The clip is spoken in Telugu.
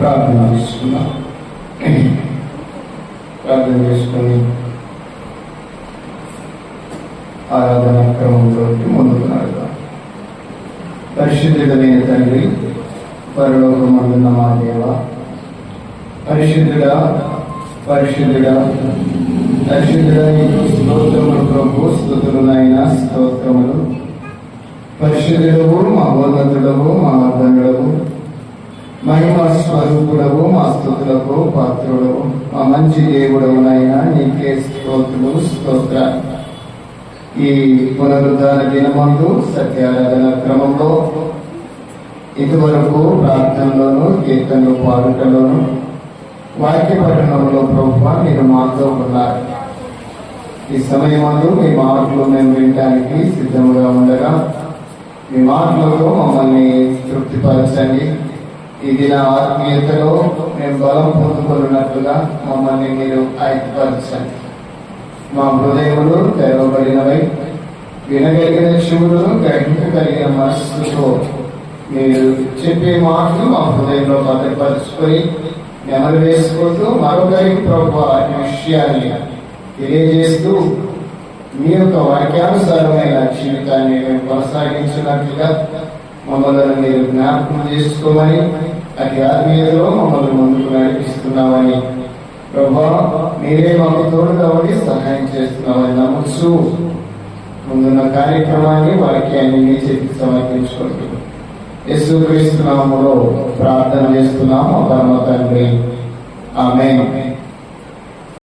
ప్రార్థన చేసుకున్నాం. ప్రార్థన చేసుకుని ఆరాధన క్రమంలో ముందుకు నడదాం పరిశుద్ధుడమైన తండ్రి పరలోకమందున్న మా దేవ పరిశుద్ధుడా పరిశుద్ధుడా పరిశుద్ధుడా నీకు స్తోత్రములు ప్రభు స్థుతులనైన స్తోత్రములు. పరిశుద్ధుడవు మా ఉన్నతుడవు మా అర్ధంగుడవు స్వరూపుడవు మా స్థుతులకు పాత్రుడవు. మా మంచి దేవుడవునైనా నీకే స్తోత్రులు స్తోత్ర. ఈ పునరుద్ధాన దినమందు సత్యారాధన క్రమంలో ఇదివరకు ప్రార్థనలోను కీర్తనలు పాడుటలోను వాక్య పఠనంలో ప్రభు మీరు మాతో ఉన్నారు. ఈ సమయమందు మీ మాటలు మేము వినడానికి సిద్ధంగా ఉండగా మీ మాటలతో మమ్మల్ని ఈ దిన ఆత్మీయతలో మేము బలం పొందుకున్నట్లుగా మమ్మల్ని మీరు ఐక్యపరచండి. మా హృదయములు తెరవబడినవై వినగలిగిన శివుడు గ్రహించగలిగిన మనస్సుతో మీరు చెప్పే మాటలు మా హృదయంలో భద్రపరుచుకొని నెమలు వేసుకుంటూ మరొకరికి ప్రభు అనే విషయాన్ని తెలియజేస్తూ మీ యొక్క వాక్యానుసారమైన జీవితాన్ని మేము కొనసాగించినట్లుగా మమ్మల్ని మీరు జ్ఞాపకం చేసుకోమని అధ్యాత్మీయతలో మమ్మల్ని ముందుకు నడిపిస్తున్నామని. ప్రభా మీరే మాకు తోడుగా ఉండి సహాయం చేస్తున్నామని నమ్మచ్చు ముందున్న కార్యక్రమాన్ని వాక్యాన్ని మీ చేతికి సమర్పించుకుంటూ యేసుక్రీస్తు నామములో ప్రార్థన చేస్తున్నాము. పరమ తండ్రి. ఆమె